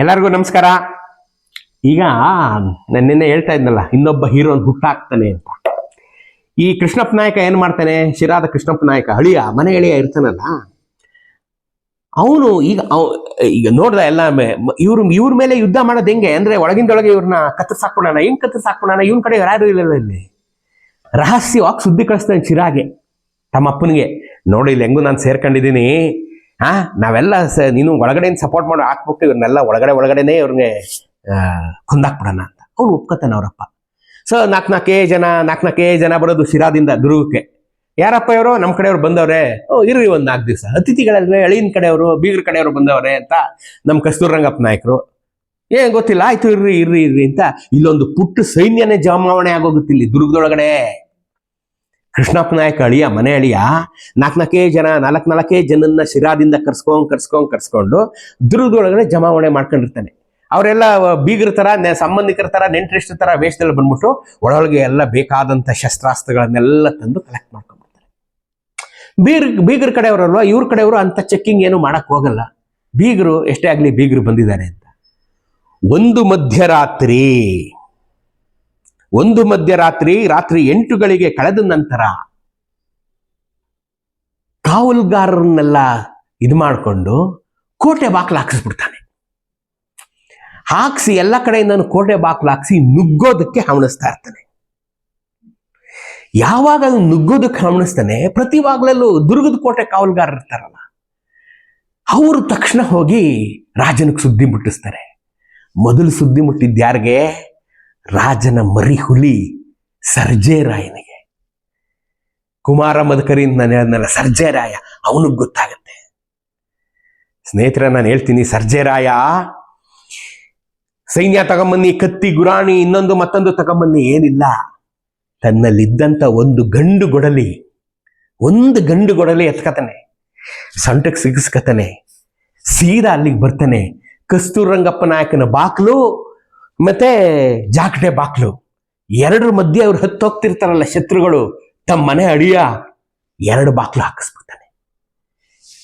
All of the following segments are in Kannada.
ಎಲ್ಲರಿಗೂ ನಮಸ್ಕಾರ. ಈಗ ನಾನು ನಿನ್ನೆ ಹೇಳ್ತಾ ಇದ್ನಲ್ಲ, ಇನ್ನೊಬ್ಬ ಹೀರೋನ್ ಹುಟ್ಟಾಕ್ತಾನೆ ಅಂತ. ಈ ಕೃಷ್ಣಪ್ಪ ನಾಯಕ ಏನ್ ಮಾಡ್ತಾನೆ? ಶಿರಾದ ಕೃಷ್ಣಪ್ಪ ನಾಯಕ, ಹಳಿಯ ಮನೆ ಎಳೆಯ ಇರ್ತಾನಲ್ಲ. ಅವನು ಈಗ ಈಗ ನೋಡ್ದ ಎಲ್ಲ ಇವ್ರ ಇವ್ರ ಮೇಲೆ ಯುದ್ಧ ಮಾಡೋದು ಹೆಂಗೆ? ಅಂದ್ರೆ ಒಳಗಿಂದೊಳಗೆ ಇವ್ರನ್ನ ಕತ್ತರಿಸಾಕ್ಬಿಡೋಣ ಹೆಂಗ್ ಕತ್ತರಿಸಾಕ್ಬಿಡೋಣ ಇವನ್ ಕಡೆ ಯಾರು ಇಲ್ಲ ಇಲ್ಲಿ. ರಹಸ್ಯವಾಗಿ ಸುದ್ದಿ ಕಳಿಸ್ತಾನೆ ಶಿರಾಗೆ, ತಮ್ಮ ಅಪ್ಪನಿಗೆ. ನೋಡಿ ಇಲ್ಲಿ ಹೆಂಗು ನಾನು ಸೇರ್ಕೊಂಡಿದ್ದೀನಿ. ಹಾ, ನಾವೆಲ್ಲ ಸ, ನೀನು ಒಳಗಡೆ ಸಪೋರ್ಟ್ ಮಾಡೋ, ಹಾಕ್ಬಿಟ್ಟು ಇವ್ರನ್ನೆಲ್ಲ ಒಳಗಡೆ, ಒಳಗಡೆನೆ ಇವ್ರಿಗೆ ಕುಂದಾಕ್ಬಿಡೋಣ ಅಂತ. ಅವ್ರು ಒಪ್ಕೋತಾನೆ ಅವರಪ್ಪ. ಸೊ ನಾಲ್ಕು ನಾಲ್ಕೇ ಜನ ನಾಲ್ಕು ನಾಲ್ಕೇ ಜನ ಬರೋದು ಶಿರಾದಿಂದ ದುರ್ಗಕ್ಕೆ. ಯಾರಪ್ಪ ಇವರು? ನಮ್ಮ ಕಡೆಯವ್ರು ಬಂದವ್ರೆ. ಓ, ಇರ್ರಿ ಒಂದು ನಾಲ್ಕು ದಿವಸ. ಅತಿಥಿಗಳಲ್ವೇ ಎಳಿನ ಕಡೆಯವರು, ಬೀಗರ ಕಡೆಯವರು ಬಂದವ್ರೆ ಅಂತ ನಮ್ಮ ಕಸ್ತೂರ್ ರಂಗಪ್ಪ ನಾಯಕರು. ಏನ್ ಗೊತ್ತಿಲ್ಲ, ಆಯ್ತು ಇರ್ರಿ ಇರ್ರಿ ಇರ್ರಿ ಅಂತ ಇಲ್ಲೊಂದು ಪುಟ್ಟ ಸೈನ್ಯನೇ ಜಮಾವಣೆ ಆಗೋಗುತ್ತೆ ಇಲ್ಲಿ ದುರ್ಗದೊಳಗಡೆ. ಕೃಷ್ಣಪ್ಪ ನಾಯಕ ಅಳಿಯ, ಮನೆ ಅಳಿಯ, ನಾಲ್ಕು ನಾಲ್ಕೇ ಜನ, ನಾಲ್ಕು ನಾಲ್ಕೇ ಜನನ್ನ ಶಿರಾದಿಂದ ಕರ್ಸ್ಕೊಂಡು ಕರ್ಸ್ಕೊಂಡು ಕರ್ಸ್ಕೊಂಡು ದುರ್ಗದೊಳಗಡೆ ಜಮಾವಣೆ ಮಾಡ್ಕೊಂಡಿರ್ತಾನೆ. ಅವರೆಲ್ಲ ಬೀಗರ ತರ ಸಂಬಂಧಿಕರ ತರ, ನೆಂಟ್ರಿಷ್ಟ ತರ ವೇಷದಲ್ಲಿ ಬಂದ್ಬಿಟ್ಟು ಒಳಗೆ ಎಲ್ಲ ಬೇಕಾದಂತ ಶಸ್ತ್ರಾಸ್ತ್ರಗಳನ್ನೆಲ್ಲ ತಂದು ಕಲೆಕ್ಟ್ ಮಾಡ್ಕೊಂಡ್ಬಿಡ್ತಾರೆ. ಬೀರ್, ಬೀಗರ ಕಡೆಯವರಲ್ವ, ಇವ್ರ ಕಡೆಯವರು ಅಂತ ಚೆಕ್ಕಿಂಗ್ ಏನು ಮಾಡಕ್ ಹೋಗಲ್ಲ. ಬೀಗರು ಎಷ್ಟೇ ಆಗ್ಲಿ ಬೀಗರು ಬಂದಿದ್ದಾರೆ ಅಂತ. ಒಂದು ಮಧ್ಯರಾತ್ರಿ ಒಂದು ಮಧ್ಯರಾತ್ರಿ ರಾತ್ರಿ ಎಂಟುಗಳಿಗೆ ಕಳೆದ ನಂತರ ಕಾವಲುಗಾರರನ್ನೆಲ್ಲ ಇದು ಮಾಡಿಕೊಂಡು ಕೋಟೆ ಬಾಕ್ಲು ಹಾಕಿಸ್ಬಿಡ್ತಾನೆ. ಹಾಕ್ಸಿ ಎಲ್ಲ ಕಡೆಯಿಂದ ಕೋಟೆ ಬಾಕ್ಲು ಹಾಕ್ಸಿ ನುಗ್ಗೋದಕ್ಕೆ ಹವಣಿಸ್ತಾ ಇರ್ತಾನೆ. ಯಾವಾಗ ಅದು ನುಗ್ಗೋದಕ್ಕೆ ಹವಣಿಸ್ತಾನೆ, ಪ್ರತಿ ಬಾಗ್ಲಲ್ಲೂ ದುರ್ಗದ ಕೋಟೆ ಕಾವಲುಗಾರರು ಇರ್ತಾರಲ್ಲ, ಅವರು ತಕ್ಷಣ ಹೋಗಿ ರಾಜನಿಗೆ ಸುದ್ದಿ ಮುಟ್ಟಿಸ್ತಾರೆ. ಮೊದಲು ಸುದ್ದಿ ಮುಟ್ಟಿದ್ದು ಯಾರಿಗೆ? ರಾಜನ ಮರಿಹುಲಿ ಸರ್ಜೇರಾಯನಿಗೆ ಕುಮಾರ ಮದಕರಿಂದ ನಾನು ಹೇಳಿದ್ನಲ್ಲ ಸರ್ಜೇರಾಯ ಅವನಿಗೆ ಗೊತ್ತಾಗತ್ತೆ. ಸ್ನೇಹಿತರೆ, ನಾನು ಹೇಳ್ತೀನಿ ಸರ್ಜೇರಾಯ ಸೈನ್ಯ ತಗೊಂಬನ್ನಿ, ಕತ್ತಿ ಗುರಾಣಿ, ಇನ್ನೊಂದು ಮತ್ತೊಂದು ತಗೊಂಬನ್ನಿ, ಏನಿಲ್ಲ. ತನ್ನಲ್ಲಿದ್ದಂತ ಒಂದು ಗಂಡು ಗೊಡಲಿ, ಒಂದು ಗಂಡು ಗೊಡಲಿ ಎತ್ಕತಾನೆ. ಸೊಂಟಕ್ಕೆ ಸಿಗಿಸ್ಕತಾನೆ. ಸೀದಾ ಅಲ್ಲಿಗೆ ಬರ್ತಾನೆ. ಕಸ್ತೂರ್ ರಂಗಪ್ಪ ನಾಯಕನ ಬಾಕ್ಲು ಮತ್ತೆ ಜಾಕಡೆ ಬಾಕ್ಲು. ಎರಡರ ಮಧ್ಯೆ ಅವ್ರು ಹತ್ತೋಗ್ತಿರ್ತಾರಲ್ಲ ಶತ್ರುಗಳು, ತಮ್ಮ ಮನೆ ಅಡಿಯ ಎರಡು ಬಾಕ್ಲು ಹಾಕಿಸ್ಬಿಡ್ತಾನೆ.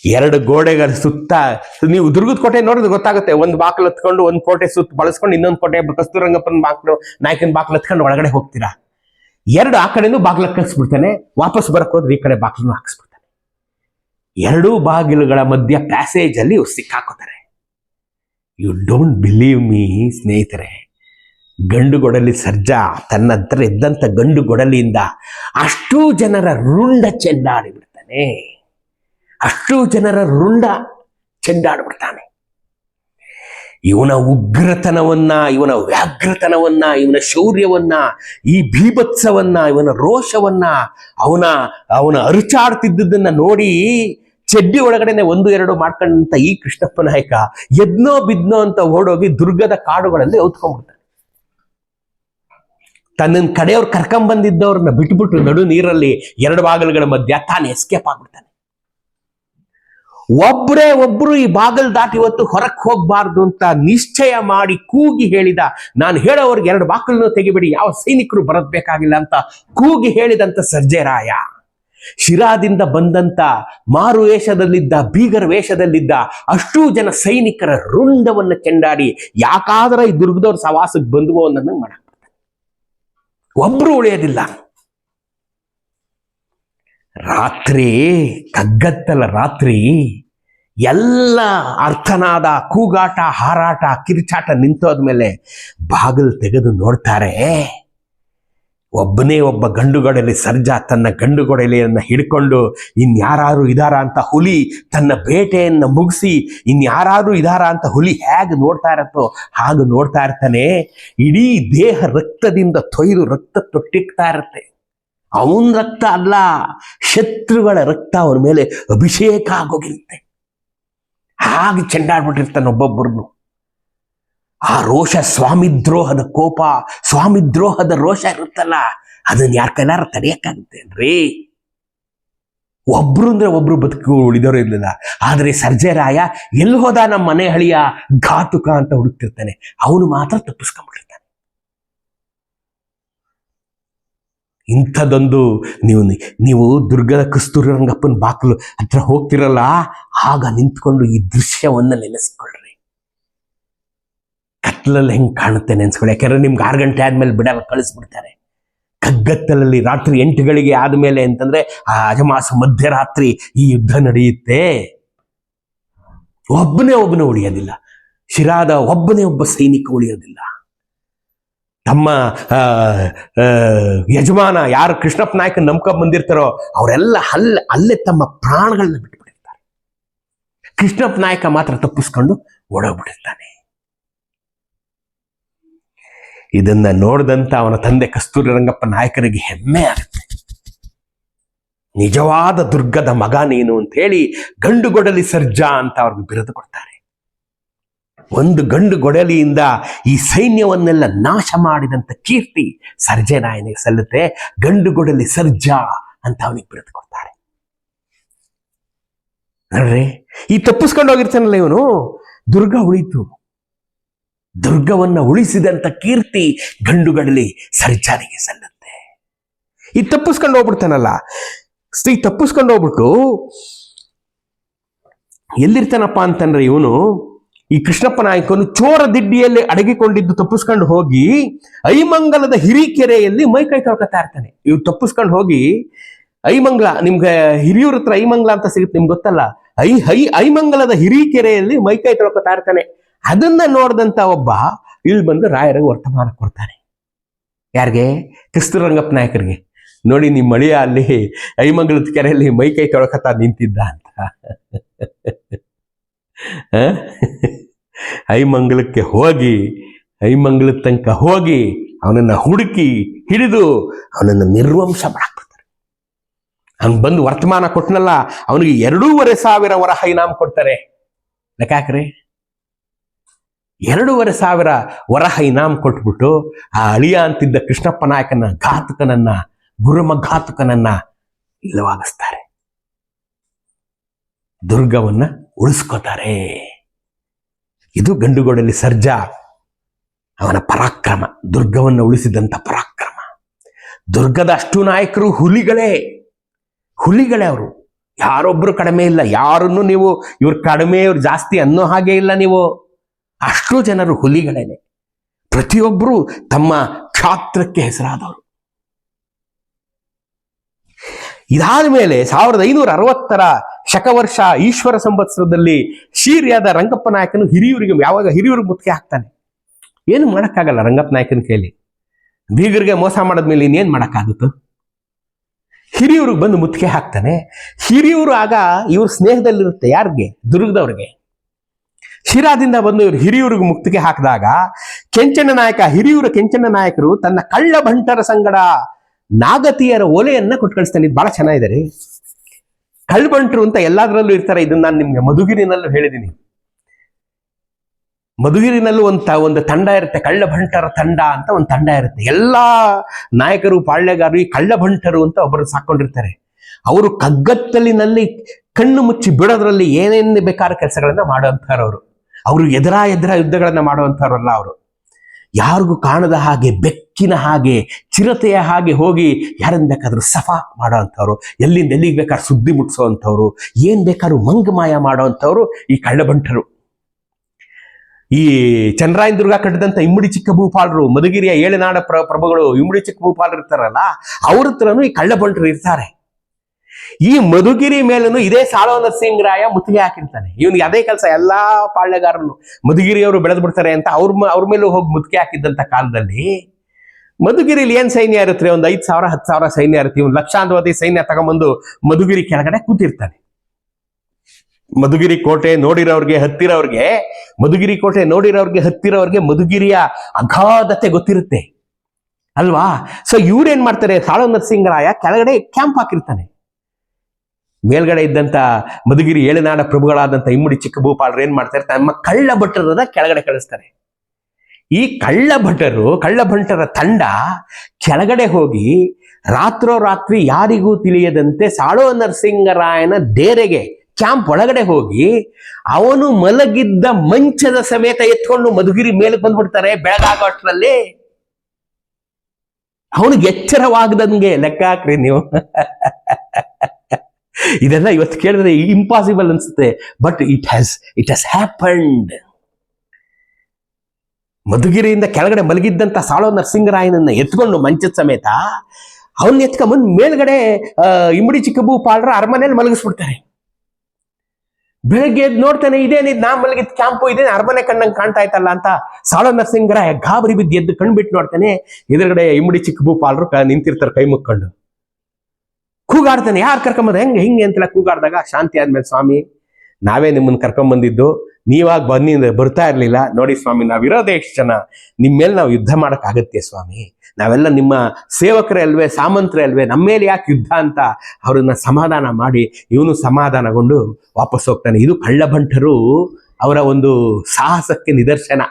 ಎರಡು ಗೋಡೆಗಳ ಸುತ್ತ, ನೀವು ದುರ್ಗದ ಕೋಟೆ ನೋಡಿದ್ರೆ ಗೊತ್ತಾಗುತ್ತೆ. ಒಂದು ಬಾಕ್ಲು ಹತ್ಕೊಂಡು, ಒಂದು ಕೋಟೆ ಸುತ್ತ ಬಳಸ್ಕೊಂಡು, ಇನ್ನೊಂದು ಕೋಟೆ ಕಸ್ತೂರಂಗಪ್ಪನ ಬಾಕ್ಲು, ನಾಯಕನ ಬಾಕ್ಲು ಹತ್ಕೊಂಡು ಒಳಗಡೆ ಹೋಗ್ತೀರಾ? ಎರಡು ಆ ಕಡೆನೂ ಬಾಗ್ಲು ಕಳಿಸ್ಬಿಡ್ತಾನೆ ವಾಪಸ್ ಬರಕ್ ಹೋದ್ರೆ ಈ ಕಡೆ ಬಾಗ್ಲನ್ನು ಹಾಕಿಸ್ಬಿಡ್ತಾನೆ. ಎರಡೂ ಬಾಗಿಲುಗಳ ಮಧ್ಯ ಪ್ಯಾಸೇಜ್ ಅಲ್ಲಿ ಸಿಕ್ಕಾಕೋತಾರೆ. ಯು ಡೋಂಟ್ ಬಿಲೀವ್ ಮೀ ಸ್ನೇಹಿತರೆ. ಗಂಡು ಗೊಡಲಿ ಸರ್ಜಾ ತನ್ನ ಹತ್ರ ಇದ್ದಂಥ ಗಂಡು ಗೊಡಲಿಯಿಂದ ಅಷ್ಟೂ ಜನರ ರುಂಡ ಚೆಂಡಾಡಿಬಿಡ್ತಾನೆ. ಅಷ್ಟೂ ಜನರ ರುಂಡ ಚೆಂಡಾಡ್ಬಿಡ್ತಾನೆ. ಇವನ ಉಗ್ರತನವನ್ನ, ಇವನ ವ್ಯಾಘ್ರತನವನ್ನ, ಇವನ ಶೌರ್ಯವನ್ನ, ಈ ಭೀಭತ್ಸವನ್ನ, ಇವನ ರೋಷವನ್ನ ಅವನ ಅವನ ಅರುಚಾಡ್ತಿದ್ದುದನ್ನ ನೋಡಿ ಚೆಡ್ಡಿ ಒಳಗಡೆನೆ ಒಂದು, ಎರಡು ಮಾಡ್ಕೊಂಡಂತ ಈ ಕೃಷ್ಣಪ್ಪ ನಾಯಕ ಎದ್ನೋ ಬಿದ್ನೋ ಅಂತ ಓಡೋಗಿ ದುರ್ಗದ ಕಾಡುಗಳಲ್ಲಿ ಔತ್ಕೊಂಡ್ಬಿಡ್ತಾನೆ ತನ್ನ ಕಡೆಯವ್ರು ಕರ್ಕೊಂಬಂದಿದ್ದವ್ರನ್ನ ಬಿಟ್ಬಿಟ್ಟು ನಡು ನೀರಲ್ಲಿ ಎರಡು ಬಾಗಿಲುಗಳ ಮಧ್ಯ ತಾನು ಎಸ್ಕೇಪ್ ಆಗ್ಬಿಡ್ತಾನೆ. ಒಬ್ರೇ ಒಬ್ರು ಈ ಬಾಗಿಲು ದಾಟಿ ಇವತ್ತು ಹೊರಕ್ಕೆ ಹೋಗ್ಬಾರ್ದು ಅಂತ ನಿಶ್ಚಯ ಮಾಡಿ ಕೂಗಿ ಹೇಳಿದ, ನಾನು ಹೇಳೋವ್ರಿಗೆ ಎರಡು ಬಾಗಿಲನ್ನು ತೆಗಿಬಿಡಿ, ಯಾವ ಸೈನಿಕರು ಬರದ್ ಬೇಕಾಗಿಲ್ಲ ಅಂತ ಕೂಗಿ ಹೇಳಿದಂತ ಸರ್ಜೇರಾಯ. ಶಿರಾದಿಂದ ಬಂದಂತ ಮಾರು ವೇಷದಲ್ಲಿದ್ದ, ಬೀಗರ ವೇಷದಲ್ಲಿದ್ದ ಅಷ್ಟೂ ಜನ ಸೈನಿಕರ ರುಂಡವನ್ನು ಕೆಂಡಾಡಿ, ಯಾಕಾದ್ರ ಈ ದುರ್ಗದವ್ರ ಸವಾಸಕ್ಕೆ ಬಂದವೋ ಅನ್ನೋದನ್ನ ಮಾಡಕ್ ಒಬ್ರು ಉಳಿಯೋದಿಲ್ಲ. ರಾತ್ರಿ, ಕಗ್ಗತ್ತಲ ರಾತ್ರಿ, ಎಲ್ಲ ಅರ್ಥನಾದ ಕೂಗಾಟ, ಹಾರಾಟ, ಕಿರಿಚಾಟ ನಿಂತೋದ್ಮೇಲೆ ಬಾಗಿಲು ತೆಗೆದು ನೋಡ್ತಾರೆ. ಒಬ್ಬನೇ ಒಬ್ಬ ಗಂಡುಗೊಡಲಿ ಸರ್ಜಾ ತನ್ನ ಗಂಡುಗೊಡಲೆಯನ್ನು ಹಿಡ್ಕೊಂಡು ಇನ್ಯಾರು ಇದಾರ ಅಂತ ಹುಲಿ ತನ್ನ ಬೇಟೆಯನ್ನು ಮುಗಿಸಿ ಇನ್ಯಾರು ಇದಾರ ಅಂತ ಹುಲಿ ಹೇಗೆ ನೋಡ್ತಾ ಇರತ್ತೋ ಹಾಗೆ ನೋಡ್ತಾ ಇರ್ತಾನೆ. ಇಡೀ ದೇಹ ರಕ್ತದಿಂದ ತೊಯ್ದು ರಕ್ತ ತೊಟ್ಟಿಕ್ತಾ ಇರುತ್ತೆ. ಅವನ ರಕ್ತ ಅಲ್ಲ, ಶತ್ರುಗಳ ರಕ್ತ ಅವನ ಮೇಲೆ ಅಭಿಷೇಕ ಆಗೋಗಿರುತ್ತೆ. ಹಾಗೆ ಚೆಂಡಾಡ್ಬಿಟ್ಟಿರ್ತಾನೆ ಒಬ್ಬೊಬ್ಬರನ್ನು ಆ ರೋಷ ಸ್ವಾಮಿದ್ರೋಹದ ಕೋಪ, ಸ್ವಾಮಿದ್ರೋಹದ ರೋಷ ಇರುತ್ತಲ್ಲ, ಅದನ್ನ ಯಾರ ಕೈಲಾರ ತಡೆಯಕ್ಕಾಗುತ್ತೇನ್ರಿ ಒಬ್ರು ಅಂದ್ರೆ ಒಬ್ರು ಬದುಕು ಉಳಿದವರು ಇರಲಿಲ್ಲ. ಆದ್ರೆ ಸರ್ಜೆರಾಯ ಎಲ್ಲಿ ಹೋದ ನಮ್ಮ ಮನೆ ಹಳಿಯ ಘಾತುಕ ಅಂತ ಹುಡುಕ್ತಿರ್ತಾನೆ. ಅವನು ಮಾತ್ರ ತಪ್ಪಿಸ್ಕೊಂಡ್ಬಿಟ್ಟಿರ್ತಾನೆ. ಇಂಥದೊಂದು ನೀವು ನೀವು ದುರ್ಗದ ಕಸ್ತೂರಿ ರಂಗಪ್ಪನ ಬಾಕಲು ಹತ್ರ ಹೋಗ್ತಿರಲ್ಲ, ಆಗ ನಿಂತ್ಕೊಂಡು ಈ ದೃಶ್ಯವನ್ನ ನೆನೆಸ್ಕೊಳ್ರಿ. ಕತ್ಲಲ್ಲಿ ಹೆಂಗ್ ಕಾಣುತ್ತೆ ಅನ್ಸ್ಕೊಳ್ಳಿ. ಯಾಕಂದ್ರೆ ನಿಮ್ಗೆ ಆರು ಗಂಟೆ ಆದ್ಮೇಲೆ ಬಿಡಲ್ಲ, ಕಳಿಸ್ಬಿಡ್ತಾರೆ. ಕಗ್ಗತ್ತಲಲ್ಲಿ ರಾತ್ರಿ ಎಂಟುಗಳಿಗೆ ಆದ್ಮೇಲೆ ಅಂತಂದ್ರೆ ಆ ಅಜಮಾಸ ಮಧ್ಯರಾತ್ರಿ ಈ ಯುದ್ಧ ನಡೆಯುತ್ತೆ. ಒಬ್ಬನೇ ಒಬ್ಬನೇ ಉಳಿಯೋದಿಲ್ಲ. ಶಿರಾದ ಒಬ್ಬನೇ ಒಬ್ಬ ಸೈನಿಕ ಉಳಿಯೋದಿಲ್ಲ. ತಮ್ಮ ಯಜಮಾನ ಯಾರು ಕೃಷ್ಣಪ್ಪ ನಾಯಕ ನಂಬ್ಕೊಂಡ್ ಬಂದಿರ್ತಾರೋ ಅವರೆಲ್ಲ ಅಲ್ಲ ಅಲ್ಲೇ ತಮ್ಮ ಪ್ರಾಣಗಳನ್ನ ಬಿಟ್ಬಿಟ್ಟಿರ್ತಾರೆ. ಕೃಷ್ಣಪ್ಪ ನಾಯಕ ಮಾತ್ರ ತಪ್ಪಿಸ್ಕೊಂಡು ಓಡೋಗ್ಬಿಟ್ಟಿರ್ತಾನೆ. ಇದನ್ನ ನೋಡಿದಂತ ಅವನ ತಂದೆ ಕಸ್ತೂರಿ ರಂಗಪ್ಪ ನಾಯಕರಿಗೆ ಹೆಮ್ಮೆ ಆಗುತ್ತೆ. ನಿಜವಾದ ದುರ್ಗದ ಮಗ ನೀನು ಅಂತ ಹೇಳಿ ಗಂಡು ಗೊಡಲಿ ಸರ್ಜಾ ಅಂತ ಅವ್ರಿಗೆ ಬಿರುದು ಕೊಡ್ತಾರೆ. ಒಂದು ಗಂಡು ಗೊಡಲಿಯಿಂದ ಈ ಸೈನ್ಯವನ್ನೆಲ್ಲ ನಾಶ ಮಾಡಿದಂತ ಕೀರ್ತಿ ಸರ್ಜನಾಯನಿಗೆ ಸಲ್ಲುತ್ತೆ. ಗಂಡು ಗೊಡಲಿ ಸರ್ಜಾ ಅಂತ ಅವನಿಗೆ ಬಿರುದು ಕೊಡ್ತಾರೆ. ನೋಡ್ರಿ, ಈ ತಪ್ಪಿಸ್ಕೊಂಡು ಹೋಗಿರ್ತಾನಲ್ಲ ಇವನು? ದುರ್ಗ ಉಳಿತು. ದುರ್ಗವನ್ನ ಉಳಿಸಿದಂತ ಕೀರ್ತಿ ಗಂಡುಗಳಲ್ಲಿ ಸರ್ಜಾನಿಗೆ ಸಲ್ಲುತ್ತೆ. ಈ ತಪ್ಪಿಸ್ಕೊಂಡು ಹೋಗ್ಬಿಡ್ತಾನಲ್ಲ, ಸ್ತ್ರೀ ತಪ್ಪಿಸ್ಕೊಂಡು ಹೋಗ್ಬಿಟ್ಟು, ಎಲ್ಲಿರ್ತಾನಪ್ಪ ಅಂತಂದ್ರೆ ಇವನು, ಈ ಕೃಷ್ಣಪ್ಪ ನಾಯಕನು ಚೋರ ದಿಡ್ಡಿಯಲ್ಲಿ ಅಡಗಿಕೊಂಡಿದ್ದು ತಪ್ಪಿಸ್ಕೊಂಡು ಹೋಗಿ, ಐಮಂಗಲದ ಹಿರಿಕೆರೆಯಲ್ಲಿ ಮೈ ಕೈ ತೊಳ್ಕೊತಾ ಇರ್ತಾನೆ. ಇವ್ ತಪ್ಪಿಸ್ಕೊಂಡು ಹೋಗಿ, ಐಮಂಗಲ, ನಿಮ್ಗೆ ಹಿರಿಯೂರ ಹತ್ರ ಐಮಂಗಲ ಅಂತ ಸಿಗುತ್ತೆ, ನಿಮ್ಗೆ ಗೊತ್ತಲ್ಲ? ಐ ಹೈ ಐಮಂಗಲದ ಹಿರಿಕೆರೆಯಲ್ಲಿ ಮೈ ಕೈ ತೊಳ್ಕೊತಾ ಇರ್ತಾನೆ. ಅದನ್ನ ನೋಡಿದಂತ ಒಬ್ಬ ಇಲ್ಲಿ ಬಂದು ರಾಯರಿಗೆ ವರ್ತಮಾನ ಕೊಡ್ತಾನೆ. ಯಾರಿಗೆ? ಕ್ರಿಸ್ತರಂಗಪ್ಪ ನಾಯಕರಿಗೆ. ನೋಡಿ ನಿಮ್ಮ ಮಳಿಯ ಅಲ್ಲಿ ಐಮಂಗಲದ ಕೆರೆಯಲ್ಲಿ ಮೈ ಕೈ ತೊಳ್ಕೊತಾ ನಿಂತಿದ್ದ ಅಂತ? ಐಮಂಗಲಕ್ಕೆ ಹೋಗಿ, ಐಮಂಗಲದ ತನಕ ಹೋಗಿ ಅವನನ್ನ ಹುಡುಕಿ ಹಿಡಿದು ಅವನನ್ನು ನಿರ್ವಂಶ ಮಾಡಾಕ್ಬಿಡ್ತಾರೆ. ಅವ್ನು ಬಂದು ವರ್ತಮಾನ ಕೊಟ್ಟನಲ್ಲ ಅವನಿಗೆ ಎರಡೂವರೆ ಸಾವಿರ ವರ ಹೈನಾಮ್ ಕೊಡ್ತಾರೆ. ಲೆಕ್ಕ ಹಾಕ್ರಿ. ಎರಡೂವರೆ ಸಾವಿರ ವರಹ ಇನಾಮ್ ಕೊಟ್ಬಿಟ್ಟು ಆ ಅಳಿಯ ಅಂತಿದ್ದ ಕೃಷ್ಣಪ್ಪ ನಾಯಕನ ಘಾತುಕನನ್ನ ಗುರುಮ ಘಾತಕನನ್ನ ಇಲ್ಲವಾಗಿಸ್ತಾರೆ. ದುರ್ಗವನ್ನ ಉಳಿಸ್ಕೋತಾರೆ. ಇದು ಗಂಡುಗೋಡಲ್ಲಿ ಸರ್ಜಾ, ಅವನ ಪರಾಕ್ರಮ, ದುರ್ಗವನ್ನು ಉಳಿಸಿದಂತ ಪರಾಕ್ರಮ. ದುರ್ಗದ ಅಷ್ಟು ನಾಯಕರು ಹುಲಿಗಳೇ. ಹುಲಿಗಳೇ ಅವರು. ಯಾರೊಬ್ಬರು ಕಡಿಮೆ ಇಲ್ಲ. ಯಾರನ್ನು ನೀವು, ಇವ್ರು ಕಡಿಮೆ, ಇವ್ರು ಜಾಸ್ತಿ ಅನ್ನೋ ಹಾಗೆ ಇಲ್ಲ ನೀವು. ಅಷ್ಟು ಜನರು ಹುಲಿಗಳೇನೆ. ಪ್ರತಿಯೊಬ್ಬರೂ ತಮ್ಮ ಕ್ಷಾತ್ರಕ್ಕೆ ಹೆಸರಾದವರು. ಇದಾದ ಮೇಲೆ ಸಾವಿರದ ಐನೂರ ಅರವತ್ತರ ಶಕವರ್ಷ ಈಶ್ವರ ಸಂವತ್ಸರದಲ್ಲಿ ಶೀರ್ಯಾದ ರಂಗಪ್ಪ ನಾಯಕನು ಹಿರಿಯೂರಿಗೆ ಯಾವಾಗ ಹಿರಿಯೂರಿಗೆ ಮುತ್ತಿಗೆ ಹಾಕ್ತಾನೆ. ಏನು ಮಾಡೋಕ್ಕಾಗಲ್ಲ ರಂಗಪ್ಪ ನಾಯಕನ ಕೈಲಿ. ಬೀಗರಿಗೆ ಮೋಸ ಮಾಡಿದ್ಮೇಲೆ ಇನ್ನೇನು ಮಾಡೋಕ್ಕಾಗುತ್ತೋ? ಹಿರಿಯೂರಿಗೆ ಬಂದು ಮುತ್ತಿಗೆ ಹಾಕ್ತಾನೆ. ಹಿರಿಯೂರು ಆಗ ಇವ್ರ ಸ್ನೇಹದಲ್ಲಿರುತ್ತೆ ಯಾರಿಗೆ? ದುರ್ಗದವ್ರಿಗೆ. ಶಿರಾದಿಂದ ಬಂದು ಇವರು ಹಿರಿಯೂರಿಗೆ ಮುಕ್ತಿಗೆ ಹಾಕಿದಾಗ ಕೆಂಚನ ನಾಯಕ, ಹಿರಿಯೂರ ಕೆಂಚನ ನಾಯಕರು ತನ್ನ ಕಳ್ಳ ಭಂಟರ ಸಂಗಡ ನಾಗತಿಯರ ಒಲೆಯನ್ನ ಕೊಟ್ಟು ಕಳಿಸ್ತಾನೆ ಇದು ಬಹಳ ಚೆನ್ನಾಗಿದೆ ರೀ. ಕಳ್ಬಂಟ್ರು ಅಂತ ಎಲ್ಲಾದ್ರಲ್ಲೂ ಇರ್ತಾರೆ. ಇದನ್ನ ನಾನು ನಿಮ್ಗೆ ಮಧುಗಿರಿನಲ್ಲೂ ಹೇಳಿದ್ದೀನಿ ಮಧುಗಿರಿನಲ್ಲೂ ಒಂದು ಒಂದು ತಂಡ ಇರುತ್ತೆ. ಕಳ್ಳ ಭಂಟರ ತಂಡ ಅಂತ ಒಂದು ತಂಡ ಇರುತ್ತೆ. ಎಲ್ಲಾ ನಾಯಕರು, ಪಾಳ್ಯಗಾರರು ಈ ಕಳ್ಳ ಭಂಟರು ಅಂತ ಒಬ್ಬರು ಸಾಕೊಂಡಿರ್ತಾರೆ. ಅವರು ಕಗ್ಗತ್ತಲಿನಲ್ಲಿ ಕಣ್ಣು ಮುಚ್ಚಿ ಬಿಡೋದ್ರಲ್ಲಿ ಏನೇನು ಬೇಕಾದ ಕೆಲಸಗಳನ್ನ ಮಾಡುವಂಥವ್ರು ಅವರು ಎದುರ ಎದುರ ಯುದ್ಧಗಳನ್ನು ಮಾಡುವಂಥವ್ರಲ್ಲ ಅವರು. ಯಾರಿಗೂ ಕಾಣದ ಹಾಗೆ, ಬೆಕ್ಕಿನ ಹಾಗೆ, ಚಿರತೆಯ ಹಾಗೆ ಹೋಗಿ ಯಾರನ್ನು ಬೇಕಾದ್ರೂ ಸಫಾ ಮಾಡೋವಂಥವ್ರು ಎಲ್ಲಿಂದ ಎಲ್ಲಿಗೆ ಬೇಕಾದ್ರೂ ಸುದ್ದಿ ಮುಟ್ಸೋವಂಥವ್ರು, ಏನ್ ಬೇಕಾದ್ರೂ ಮಂಗಮಾಯ ಮಾಡೋವಂಥವ್ರು ಈ ಕಳ್ಳಬಂಟರು. ಈ ಚಂದ್ರಾಯನ ದುರ್ಗ ಕಟ್ಟಿದಂಥ ಇಮ್ಮಡಿ ಚಿಕ್ಕ ಭೂಪಾಲರು, ಮಧುಗಿರಿಯ ಏಳನಾಡ ಪ್ರ, ಪ್ರಭುಗಳು ಇಮ್ಮಡಿ ಚಿಕ್ಕ ಭೂಪಾಲರು ಇರ್ತಾರಲ್ಲ, ಅವ್ರ ಹತ್ರನೂ ಈ ಕಳ್ಳಬಂಟರು ಇರ್ತಾರೆ. ಈ ಮಧುಗಿರಿ ಮೇಲೂ ಇದೇ ಸಾಳೋ ನರಸಿಂಗರಾಯ ಮುತ್ತಿಗೆ ಹಾಕಿರ್ತಾನೆ. ಇವನಿಗೆ ಅದೇ ಕೆಲಸ ಎಲ್ಲಾ ಪಾಳ್ಯಗಾರನು. ಮಧುಗಿರಿಯವರು ಬೆಳೆದು ಬಿಡ್ತಾರೆ ಅಂತ ಅವ್ರ ಅವ್ರ ಮೇಲೂ ಹೋಗಿ ಮುತ್ತಿಗೆ ಹಾಕಿದ್ದಂತ ಕಾಲದಲ್ಲಿ ಮಧುಗಿರಿಲಿ ಏನ್ ಸೈನ್ಯ ಇರುತ್ತೆ? ಒಂದು ಐದ್ ಸಾವಿರ, ಹತ್ತು ಸಾವಿರ ಸೈನ್ಯ ಇರುತ್ತೆ. ಇವ್ನು ಲಕ್ಷಾಂತವತಿ ಸೈನ್ಯ ತಗೊಂಬಂದು ಮಧುಗಿರಿ ಕೆಳಗಡೆ ಕೂತಿರ್ತಾನೆ. ಮಧುಗಿರಿ ಕೋಟೆ ನೋಡಿರೋರ್ಗೆ ಹತ್ತಿರೋರ್ಗೆ, ಮಧುಗಿರಿ ಕೋಟೆ ನೋಡಿರೋರ್ಗೆ ಹತ್ತಿರೋರ್ಗೆ ಮಧುಗಿರಿಯ ಅಗಾಧತೆ ಗೊತ್ತಿರುತ್ತೆ. ಅಲ್ವಾ? ಸೊ ಇವ್ರೇನ್ ಮಾಡ್ತಾರೆ? ಸಾಳೋ ನರಸಿಂಗರಾಯ ಕೆಳಗಡೆ ಕ್ಯಾಂಪ್ ಹಾಕಿರ್ತಾನೆ. ಮೇಲ್ಗಡೆ ಇದ್ದಂತ ಮಧುಗಿರಿ ಏಳುನಾಡ ಪ್ರಭುಗಳಾದಂತ ಇಮ್ಮಡಿ ಚಿಕ್ಕ ಭೂಪಾಲರು ಏನ್ ಮಾಡ್ತಾರೆ? ತಮ್ಮ ಕಳ್ಳ ಭಟ್ಟರನ್ನ ಕೆಳಗಡೆ ಕಳಿಸ್ತಾರೆ. ಈ ಕಳ್ಳ ಭಟ್ಟರು ಕಳ್ಳ ಭಂಟರ ತಂಡ ಕೆಳಗಡೆ ಹೋಗಿ ರಾತ್ರೋ ರಾತ್ರಿ ಯಾರಿಗೂ ತಿಳಿಯದಂತೆ ಸಾಳೋ ನರಸಿಂಗರಾಯನ ಡೇರೆಗೆ, ಕ್ಯಾಂಪ್ ಒಳಗಡೆ ಹೋಗಿ ಅವನು ಮಲಗಿದ್ದ ಮಂಚದ ಸಮೇತ ಎತ್ಕೊಂಡು ಮಧುಗಿರಿ ಮೇಲೆ ಬಂದ್ಬಿಡ್ತಾರೆ ಬೆಳಗಾಗೋ ಅಷ್ಟರಲ್ಲಿ ಅವನಿಗೆ ಎಚ್ಚರವಾಗದಂಗೆ ಲೆಕ್ಕ ಹಾಕ್ರಿ ನೀವು. ಇದೆಲ್ಲ ಇವತ್ತು ಕೇಳಿದ್ರೆ ಇಂಪಾಸಿಬಲ್ ಅನ್ಸುತ್ತೆ. But it has it has happened ಮಧುಗಿರಿಯಿಂದ ಕೆಳಗಡೆ ಮಲಗಿದ್ದಂತ ಸಾಳೋ ನರಸಿಂಗರಾಯನನ್ನ ಎತ್ಕೊಂಡು ಮಂಚದ ಸಮೇತ ಅವನ್ನ ಎತ್ಕೊಂಬಂದು ಮೇಲ್ಗಡೆ ಇಮ್ಮಡಿ ಚಿಕ್ಕಬು ಪಾಳ್ರ ಅರಮನೆಯಲ್ಲಿ ಮಲಗಿಸ್ಬಿಡ್ತಾರೆ. ಬೆಳಗ್ಗೆ ನೋಡ್ತಾನೆ ಇದೇನಿದ್ ನಾ ಮಲಗಿದ್ ಕ್ಯಾಂಪು, ಇದೇನು ಅರಮನೆ ಕಣ್ಣಂಗೆ ಕಾಣ್ತಾ ಇತ್ತಲ್ಲ ಅಂತ ಸಾಳೋ ನರಸಿಂಗರಾಯ ಗಾಬರಿ ಬಿದ್ದು ಎದ್ದು ಕಣ್ಬಿಟ್ಟು ನೋಡ್ತಾನೆ. ಎದುರುಗಡೆ ಇಮ್ಮಡಿ ಚಿಕ್ಕಬು ಪಾಲ್ರು ನಿಂತಿರ್ತಾರೆ ಕೈ ಮುಕ್ಕೊಂಡು. ಕೂಗಾಡ್ತಾನೆ. ಯಾರು ಕರ್ಕೊಂಬಂದ ಹೆಂಗೆ, ಹಿಂಗೆ ಅಂತೆಲ್ಲ ಕೂಗಾಡ್ದಾಗ ಶಾಂತಿ ಆದ್ಮೇಲೆ ಸ್ವಾಮಿ, ನಾವೇ ನಿಮ್ಮನ್ನ ಕರ್ಕೊಂಬಂದಿದ್ದು, ನೀವಾಗ ಬನ್ನಿ ಬರ್ತಾ ಇರ್ಲಿಲ್ಲ. ನೋಡಿ ಸ್ವಾಮಿ ನಾವಿರೋದೇ ಎಷ್ಟು ಜನ. ನಿಮ್ಮ ಮೇಲೆ ನಾವು ಯುದ್ಧ ಮಾಡಕ್ ಆಗತ್ತೆ ಸ್ವಾಮಿ. ನಾವೆಲ್ಲ ನಿಮ್ಮ ಸೇವಕರೇ ಅಲ್ವೇ ಸಾಮಂತರೇ ಅಲ್ವೇ ನಮ್ಮ ಮೇಲೆ ಯಾಕೆ ಯುದ್ಧ ಅಂತ ಅವ್ರನ್ನ ಸಮಾಧಾನ ಮಾಡಿ ಇವನು ಸಮಾಧಾನಗೊಂಡು ವಾಪಸ್ ಹೋಗ್ತಾನೆ. ಇದು ಕಳ್ಳಭಂಟರು ಅವರ ಒಂದು ಸಾಹಸಕ್ಕೆ ನಿದರ್ಶನ.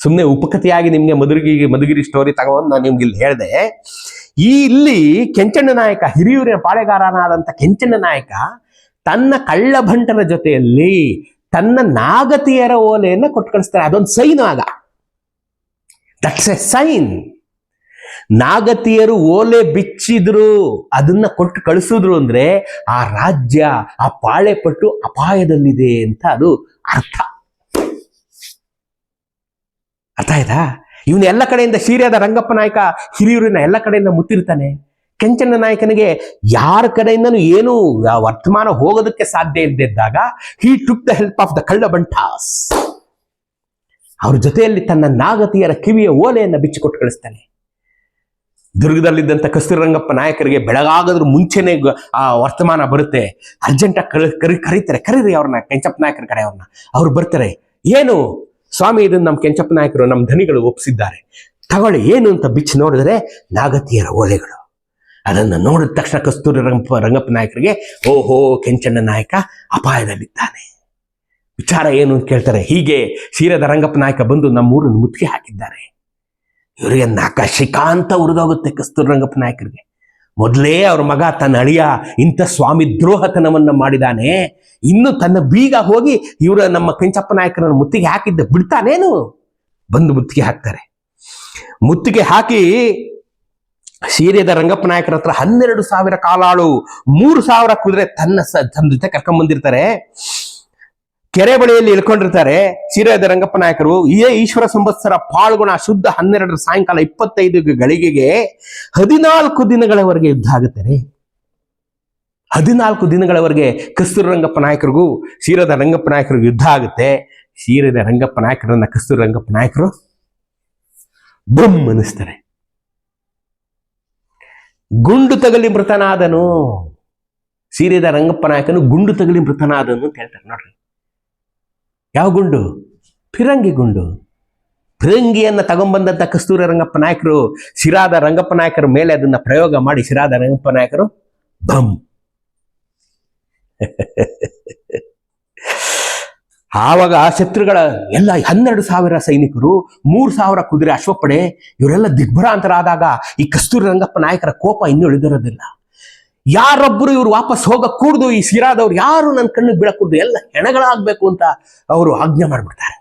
ಸುಮ್ಮನೆ ಉಪಕಥೆಯಾಗಿ ನಿಮ್ಗೆ ಮಧುಗಿರಿ ಮಧುಗಿರಿ ಸ್ಟೋರಿ ತಗೊಂಡು ನಾನು ನಿಮ್ಗೆ ಇಲ್ಲಿ ಹೇಳಿದೆ. ಈ ಇಲ್ಲಿ ಕೆಂಚಣ್ಣ ನಾಯಕ, ಹಿರಿಯೂರಿನ ಪಾಳೆಗಾರನಾದಂಥ ಕೆಂಚಣ್ಣ ನಾಯಕ ತನ್ನ ಕಳ್ಳಭಂಟರ ಜೊತೆಯಲ್ಲಿ ತನ್ನ ನಾಗತಿಯರ ಓಲೆಯನ್ನ ಕೊಟ್ಟು ಕಳಿಸ್ತಾರೆ ಅದೊಂದು ಸೈನ್ ಆಗ. ದಟ್ಸ್ ಎ ಸೈನ್ ನಾಗತಿಯರು ಓಲೆ ಬಿಚ್ಚಿದ್ರು, ಅದನ್ನ ಕೊಟ್ಟು ಕಳಿಸಿದ್ರು ಅಂದ್ರೆ ಆ ರಾಜ್ಯ, ಆ ಪಾಳೆ ಪಟ್ಟು ಅಪಾಯದಲ್ಲಿದೆ ಅಂತ ಅದು ಅರ್ಥ. ಅರ್ಥ ಆಯ್ತಾ? ಇವನು ಎಲ್ಲ ಕಡೆಯಿಂದ ಸೀರಿಯಾದ ರಂಗಪ್ಪ ನಾಯಕ, ಹಿರಿಯೂರಿನ ಎಲ್ಲ ಕಡೆಯಿಂದ ಮುತ್ತಿರ್ತಾನೆ. ಕೆಂಚಣ್ಣ ನಾಯಕನಿಗೆ ಯಾರ ಕಡೆಯಿಂದನೂ ಏನು ವರ್ತಮಾನ ಹೋಗೋದಕ್ಕೆ ಸಾಧ್ಯ ಇಲ್ಲದಿದ್ದಾಗ he took the help of the ಕಳ್ಳ ಕಳ್ಳಬಂಟಾಸ್ ಅವ್ರ ಜೊತೆಯಲ್ಲಿ ತನ್ನ ನಾಗತಿಯರ ಕಿವಿಯ ಓಲೆಯನ್ನ ಬಿಚ್ಚಿಕೊಟ್ಟು ಕಳಿಸ್ತಾನೆ. ದುರ್ಗದಲ್ಲಿದ್ದಂಥ ಕಸ್ತೂರಂಗಪ್ಪ ನಾಯಕರಿಗೆ ಬೆಳಗಾಗದ್ರ ಮುಂಚೆನೆ ಆ ವರ್ತಮಾನ ಬರುತ್ತೆ. ಅರ್ಜೆಂಟಾಗಿ ಕರಿ ಕರೀತಾರೆ. ಕರೀರಿ ಅವ್ರನ್ನ, ಕೆಂಚಪ್ಪ ನಾಯಕರ ಕಡೆ ಅವ್ರನ್ನ. ಅವ್ರು ಬರ್ತಾರೆ, ಏನು? ಸ್ವಾಮಿ ಇದನ್ನು ನಮ್ಮ ಕೆಂಚಪ್ಪ ನಾಯಕರು, ನಮ್ಮ ಧನಿಗಳು ಒಪ್ಪಿಸಿದ್ದಾರೆ. ತಗೊಳ್ಳಿ, ಏನು ಅಂತ ಬಿಚ್ಚಿ ನೋಡಿದ್ರೆ ನಾಗತಿಯರ ಓಲೆಗಳು. ಅದನ್ನು ನೋಡಿದ ತಕ್ಷಣ ಕಸ್ತೂರಿ ರಂಗಪ್ಪ ರಂಗಪ್ಪ ನಾಯಕರಿಗೆ, ಓಹೋ, ಕೆಂಚಣ್ಣ ನಾಯಕ ಅಪಾಯದಲ್ಲಿದ್ದಾನೆ. ವಿಚಾರ ಏನು ಅಂತ ಕೇಳ್ತಾರೆ. ಹೀಗೆ ಕ್ಷೀರದ ರಂಗಪ್ಪ ನಾಯಕ ಬಂದು ನಮ್ಮ ಊರನ್ನು ಮುತ್ತಿಗೆ ಹಾಕಿದ್ದಾರೆ. ಇವರಿಗೆ ನಾಕ ಶಿಕಾಂತ ಉರಿದೋಗುತ್ತೆ ಕಸ್ತೂರಿ ರಂಗಪ್ಪ ನಾಯಕರಿಗೆ. ಮೊದಲೇ ಅವ್ರ ಮಗ ತನ್ನ ಅಳಿಯ ಇಂಥ ಸ್ವಾಮಿ ದ್ರೋಹತನವನ್ನು ಮಾಡಿದಾನೆ. ಇನ್ನು ತನ್ನ ಬೀಗ ಹೋಗಿ ಇವರ ನಮ್ಮ ಕೆಂಚಪ್ಪ ನಾಯಕರನ್ನು ಮುತ್ತಿಗೆ ಹಾಕಿದ್ದ ಬಿಡ್ತಾನೇನು? ಬಂದು ಮುತ್ತಿಗೆ ಹಾಕ್ತಾರೆ. ಮುತ್ತಿಗೆ ಹಾಕಿ ಸೀರೆದ ರಂಗಪ್ಪ ನಾಯಕರ ಹತ್ರ ಹನ್ನೆರಡು ಸಾವಿರ ಕಾಲಾಳು, ಮೂರು ಸಾವಿರ ಕುದುರೆ ತನ್ನ ಸ ತನ್ನ ಜೊತೆ ಕರ್ಕೊಂಡ್ ಬಂದಿರ್ತಾರೆ ಕೆರೆ ಬಳಿಯಲ್ಲಿ ಇಳ್ಕೊಂಡಿರ್ತಾರೆ. ಸೀರೆದ ರಂಗಪ್ಪ ನಾಯಕರು, ಇದೇ ಈಶ್ವರ ಸಂವತ್ಸರ ಪಾಲ್ಗುಣ ಶುದ್ಧ ಹನ್ನೆರಡರ ಸಾಯಂಕಾಲ ಇಪ್ಪತ್ತೈದು ಗಳಿಗೆಗೆ ಹದಿನಾಲ್ಕು ದಿನಗಳವರೆಗೆ ಯುದ್ಧ ಆಗುತ್ತಾರೆ ಹದಿನಾಲ್ಕು ದಿನಗಳವರೆಗೆ ಕಸ್ತೂರ ರಂಗಪ್ಪ ನಾಯಕರಿಗೂ ಸೀರದ ರಂಗಪ್ಪ ನಾಯಕರಿಗೂ ಯುದ್ಧ ಆಗುತ್ತೆ. ಸೀರದ ರಂಗಪ್ಪ ನಾಯಕರನ್ನ ಕಸ್ತೂರ ರಂಗಪ್ಪ ನಾಯಕರು ಬ್ರಹ್ಮನಿಸ್ತಾರೆ. ಗುಂಡು ತಗಲಿ ಮೃತನಾದನು. ಸೀರೆದ ರಂಗಪ್ಪ ನಾಯಕನು ಗುಂಡು ತಗಲಿ ಮೃತನಾದನು ಅಂತ ಹೇಳ್ತಾರೆ ನೋಡ್ರಿ. ಯಾವ ಗುಂಡು? ಫಿರಂಗಿ ಗುಂಡು. ಫಿರಂಗಿಯನ್ನು ತಗೊಂಬಂದಂಥ ಕಸ್ತೂರಿ ರಂಗಪ್ಪ ನಾಯಕರು, ಶಿರಾದ ರಂಗಪ್ಪ ನಾಯಕರ ಮೇಲೆ ಅದನ್ನು ಪ್ರಯೋಗ ಮಾಡಿ ಶಿರಾದ ರಂಗಪ್ಪ ನಾಯಕರು ಬಂ. ಆವಾಗ ಶತ್ರುಗಳ ಎಲ್ಲ ಹನ್ನೆರಡು ಸಾವಿರ ಸೈನಿಕರು, ಮೂರು ಸಾವಿರ ಕುದುರೆ ಅಶ್ವಪಡೆ ಇವರೆಲ್ಲ ದಿಗ್ಭ್ರಾಂತರಾದಾಗ ಈ ಕಸ್ತೂರಿ ರಂಗಪ್ಪ ನಾಯಕರ ಕೋಪ ಇನ್ನೂ ಇಳಿದಿರೋದಿಲ್ಲ ಯಾರೊಬ್ಬರು ಇವ್ರು ವಾಪಸ್ ಹೋಗಕ್ ಕೂಡ್ದು ಈ ಸಿರಾದವ್ರು ಯಾರು ನನ್ನ ಕಣ್ಣಿಗೆ ಬೀಳಕೂಡ್ದು ಎಲ್ಲ ಹೆಣಗಳಾಗಬೇಕು ಅಂತ ಅವರು ಆಜ್ಞೆ ಮಾಡ್ಬಿಡ್ತಾರೆ.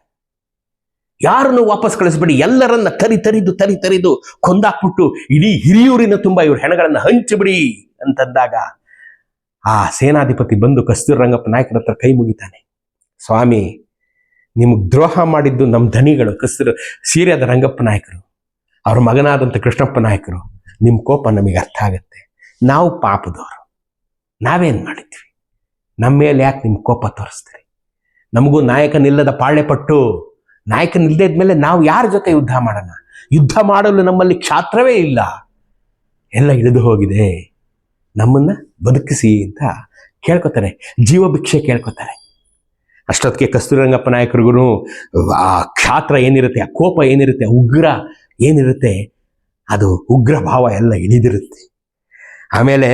ಯಾರನ್ನು ವಾಪಸ್ ಕಳಿಸ್ಬೇಡಿ. ಎಲ್ಲರನ್ನ ತರಿ ತರಿದು ತರಿ ತರಿದು ಕೊಂದಾಕ್ಬಿಟ್ಟು ಇಡೀ ಹಿರಿಯೂರಿನ ತುಂಬಾ ಇವ್ರ ಹೆಣಗಳನ್ನ ಹಂಚಿಬಿಡಿ ಅಂತಂದಾಗ ಆ ಸೇನಾಧಿಪತಿ ಬಂದು ಕಸ್ತೂರ್ ರಂಗಪ್ಪ ನಾಯಕರ ಹತ್ರ ಕೈ ಮುಗಿತಾನೆ. ಸ್ವಾಮಿ, ನಿಮಗೆ ದ್ರೋಹ ಮಾಡಿದ್ದು ನಮ್ಮ ಧನಿಗಳು, ಕಸ್ತೂರು, ಸೀರೆಯಾದ ರಂಗಪ್ಪ ನಾಯಕರು. ಅವ್ರ ಮಗನಾದಂಥ ಕೃಷ್ಣಪ್ಪ ನಾಯಕರು. ನಿಮ್ಮ ಕೋಪ ನಮಗೆ ಅರ್ಥ ಆಗುತ್ತೆ. ನಾವು ಪಾಪದವರು. ನಾವೇನು ಮಾಡಿದ್ವಿ? ನಮ್ಮ ಮೇಲೆ ಯಾಕೆ ನಿಮ್ಮ ಕೋಪ ತೋರಿಸ್ತೀರಿ? ನಮಗೂ ನಾಯಕನಿಲ್ಲದ ಪಾಳೆ ಪಟ್ಟು ನಾಯಕನಿಲ್ಲದೆ ಇದ್ಮೇಲೆ ನಾವು ಯಾರ ಜೊತೆ ಯುದ್ಧ ಮಾಡೋಣ? ಯುದ್ಧ ಮಾಡಲು ನಮ್ಮಲ್ಲಿ ಕ್ಷಾತ್ರವೇ ಇಲ್ಲ. ಎಲ್ಲ ಇಳಿದು ಹೋಗಿದೆ. ನಮ್ಮನ್ನು ಬದುಕಿಸಿ ಅಂತ ಕೇಳ್ಕೊತಾರೆ. ಜೀವ ಭಿಕ್ಷೆ ಕೇಳ್ಕೊತಾರೆ. ಅಷ್ಟೊತ್ತಿಗೆ ಕಸ್ತೂರಿರಂಗಪ್ಪ ನಾಯಕರಿಗೂ ಆ ಕ್ಷಾತ್ರ ಏನಿರುತ್ತೆ, ಆ ಕೋಪ ಏನಿರುತ್ತೆ ಉಗ್ರ ಏನಿರುತ್ತೆ, ಅದು ಉಗ್ರ ಭಾವ ಎಲ್ಲ ಇಳಿದಿರುತ್ತೆ. ಆಮೇಲೆ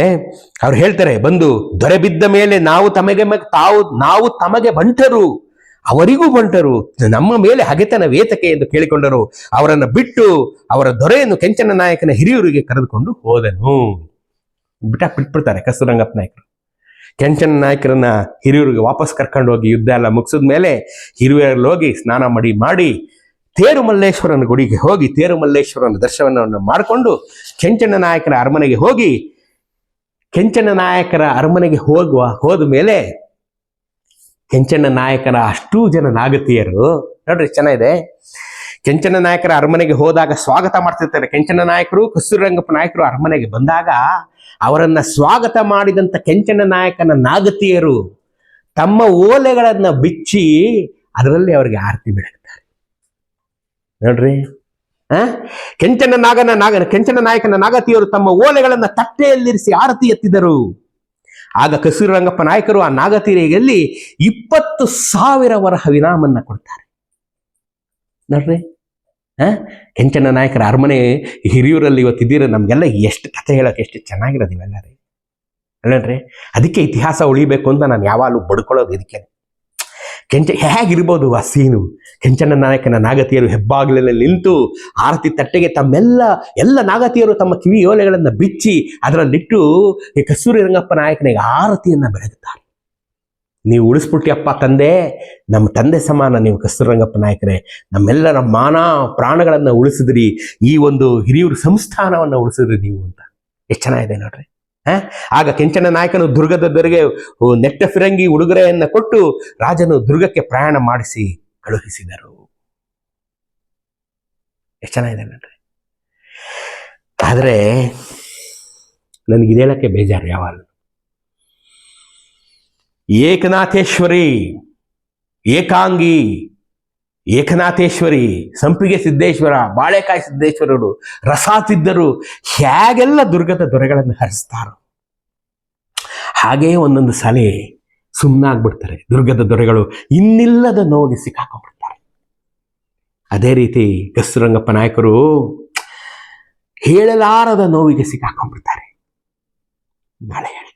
ಅವ್ರು ಹೇಳ್ತಾರೆ, ಬಂದು ದೊರೆ ಬಿದ್ದ ಮೇಲೆ ನಾವು ತಮಗೆ ತಾವು, ನಾವು ತಮಗೆ ಬಂಟರು. ಅವರಿಗೂ ಬಂಟರು. ನಮ್ಮ ಮೇಲೆ ಹಗೆತನ ವೇತಕೆ ಎಂದು ಕೇಳಿಕೊಂಡರು. ಅವರನ್ನು ಬಿಟ್ಟು ಅವರ ದೊರೆಯನ್ನು ಕೆಂಚನ ನಾಯಕನ ಹಿರಿಯೂರಿಗೆ ಕರೆದುಕೊಂಡು ಹೋದನು. ಬಿಟ್ಟ ಬಿಟ್ಬಿಡ್ತಾರೆ ಕಸ್ತೂರಂಗಪ್ಪ ನಾಯಕರು. ಕೆಂಚನ ನಾಯಕರನ್ನ ಹಿರಿಯೂರಿಗೆ ವಾಪಸ್ ಕರ್ಕೊಂಡು ಹೋಗಿ ಯುದ್ಧ ಎಲ್ಲ ಮುಗಿಸಿದ ಮೇಲೆ ಹಿರಿಯೂರಲ್ಲಿ ಹೋಗಿ ಸ್ನಾನ ಮಾಡಿ ಮಾಡಿ ತೇರುಮಲ್ಲೇಶ್ವರನ ಗುಡಿಗೆ ಹೋಗಿ ತೇರುಮಲ್ಲೇಶ್ವರನ ದರ್ಶನವನ್ನು ಮಾಡಿಕೊಂಡು ಕೆಂಚಣ್ಣ ನಾಯಕನ ಅರಮನೆಗೆ ಹೋಗಿ ಕೆಂಚನ ನಾಯಕರ ಅರಮನೆಗೆ ಹೋಗುವ, ಹೋದ ಮೇಲೆ ಕೆಂಚಣ್ಣ ನಾಯಕರ ಅಷ್ಟೂ ಜನ ನಾಗತಿಯರು. ನೋಡ್ರಿ ಚೆನ್ನಾಗಿದೆ ಕೆಂಚನ ನಾಯಕರ ಅರಮನೆಗೆ ಹೋದಾಗ ಸ್ವಾಗತ ಮಾಡ್ತಿರ್ತಾರೆ. ಕೆಂಚನ ನಾಯಕರು ಕಸ್ತೂರಂಗಪ್ಪ ನಾಯಕರು ಅರಮನೆಗೆ ಬಂದಾಗ ಅವರನ್ನ ಸ್ವಾಗತ ಮಾಡಿದಂತ ಕೆಂಚನ ನಾಯಕನ ನಾಗತಿಯರು ತಮ್ಮ ಓಲೆಗಳನ್ನ ಬಿಚ್ಚಿ ಅದರಲ್ಲಿ ಅವರಿಗೆ ಆರತಿ ಬೆಳಗ್ತಾರೆ. ನೋಡ್ರಿ ಕೆಂಚನ ನಾಗನ ನಾಗನ ಕೆಂಚನ ನಾಯಕನ ನಾಗತಿಯರು ತಮ್ಮ ಓಲೆಗಳನ್ನ ತಟ್ಟೆಯಲ್ಲಿರಿಸಿ ಆರತಿ ಎತ್ತಿದರು. ಆಗ ಕಸ್ತೂರಂಗಪ್ಪ ನಾಯಕರು ಆ ನಾಗತಿರೆಯಲ್ಲಿ ಇಪ್ಪತ್ತು ಸಾವಿರ ವರಹ ವಿನಾಮನ್ನ ಕೊಡ್ತಾರೆ. ನೋಡ್ರಿ. ಆ ಕೆಂಚನ ನಾಯಕರ ಅರಮನೆ ಹಿರಿಯೂರಲ್ಲಿ ಇವತ್ತಿದ್ದೀರ ನಮಗೆಲ್ಲ ಎಷ್ಟು ಕಥೆ ಹೇಳೋಕೆ ಎಷ್ಟು ಚೆನ್ನಾಗಿರೋದು ಇವೆಲ್ಲ ರೀ. ಅದಕ್ಕೆ ಇತಿಹಾಸ ಉಳಿಬೇಕು ಅಂತ ನಾನು ಯಾವಾಗಲೂ ಬಡ್ಕೊಳ್ಳೋದು ಇದಕ್ಕೆ. ಕೆಂಚ ಹೇಗಿರ್ಬೋದು ಆ ಸೀನು? ಕೆಂಚಣ್ಣ ನಾಯಕನ ನಾಗತಿಯರು ಹೆಬ್ಬಾಗಿಲಲ್ಲಿ ನಿಂತು ಆರತಿ ತಟ್ಟೆಗೆ ತಮ್ಮೆಲ್ಲ, ಎಲ್ಲ ನಾಗತಿಯರು ತಮ್ಮ ಕಿವಿ ಓಲೆಗಳನ್ನು ಬಿಚ್ಚಿ ಅದರಲ್ಲಿಟ್ಟು ಈ ಕಸ್ತೂರಿ ರಂಗಪ್ಪ ನಾಯಕನಿಗೆ ಆರತಿಯನ್ನ ಬೆಳಗುತ್ತಾರೆ ನೀವು ಉಳಿಸ್ಬಿಟ್ಟಿಯಪ್ಪ ತಂದೆ, ನಮ್ಮ ತಂದೆ ಸಮಾನ ನೀವು ಕಸ್ತೂರಂಗಪ್ಪ ನಾಯಕರೇ. ನಮ್ಮೆಲ್ಲರ ಮಾನ ಪ್ರಾಣಗಳನ್ನು ಉಳಿಸಿದ್ರಿ, ಈ ಒಂದು ಹಿರಿಯೂರು ಸಂಸ್ಥಾನವನ್ನು ಉಳಿಸಿದ್ರಿ ನೀವು ಅಂತ. ಎಷ್ಟು ಚೆನ್ನಾಗಿದೆ ನೋಡ್ರಿ? ಆಗ ಕೆಂಚನ ನಾಯಕನು ದುರ್ಗದ ದೊರೆಗೆ ನೆಟ್ಟ ಫಿರಂಗಿ ಉಡುಗೊರೆಯನ್ನ ಕೊಟ್ಟು ರಾಜನು ದುರ್ಗಕ್ಕೆ ಪ್ರಯಾಣ ಮಾಡಿಸಿ ಕಳುಹಿಸಿದರು. ಎಷ್ಟು ಚೆನ್ನಾಗಿದೆ ನೋಡ್ರಿ. ಆದರೆ ನನಗೆ ಇದೇಳಕ್ಕೆ ಬೇಜಾರು ಯಾವಾಗ ಏಕನಾಥೇಶ್ವರಿ, ಏಕಾಂಗಿ ಏಕನಾಥೇಶ್ವರಿ, ಸಂಪಿಗೆ ಸಿದ್ದೇಶ್ವರ, ಬಾಳೆಕಾಯಿ ಸಿದ್ದೇಶ್ವರರು, ರಸಾತಿದ್ದರು ಹೇಗೆಲ್ಲ ದುರ್ಗದ ದೊರೆಗಳನ್ನು ಹರಿಸ್ತಾರೋ. ಹಾಗೇ ಒಂದೊಂದು ಸಲ ಸುಮ್ಮನಾಗ್ಬಿಡ್ತಾರೆ ದುರ್ಗದ ದೊರೆಗಳು, ಇನ್ನಿಲ್ಲದ ನೋವಿಗೆ ಸಿಕ್ಕಾಕೊಂಡ್ಬಿಡ್ತಾರೆ. ಅದೇ ರೀತಿ ಕಸ್ತುರಂಗಪ್ಪ ನಾಯಕರು ಹೇಳಲಾರದ ನೋವಿಗೆ ಸಿಕ್ಕಾಕೊಂಡ್ಬಿಡ್ತಾರೆ. ನಾಳೆ ಹೇಳಿ.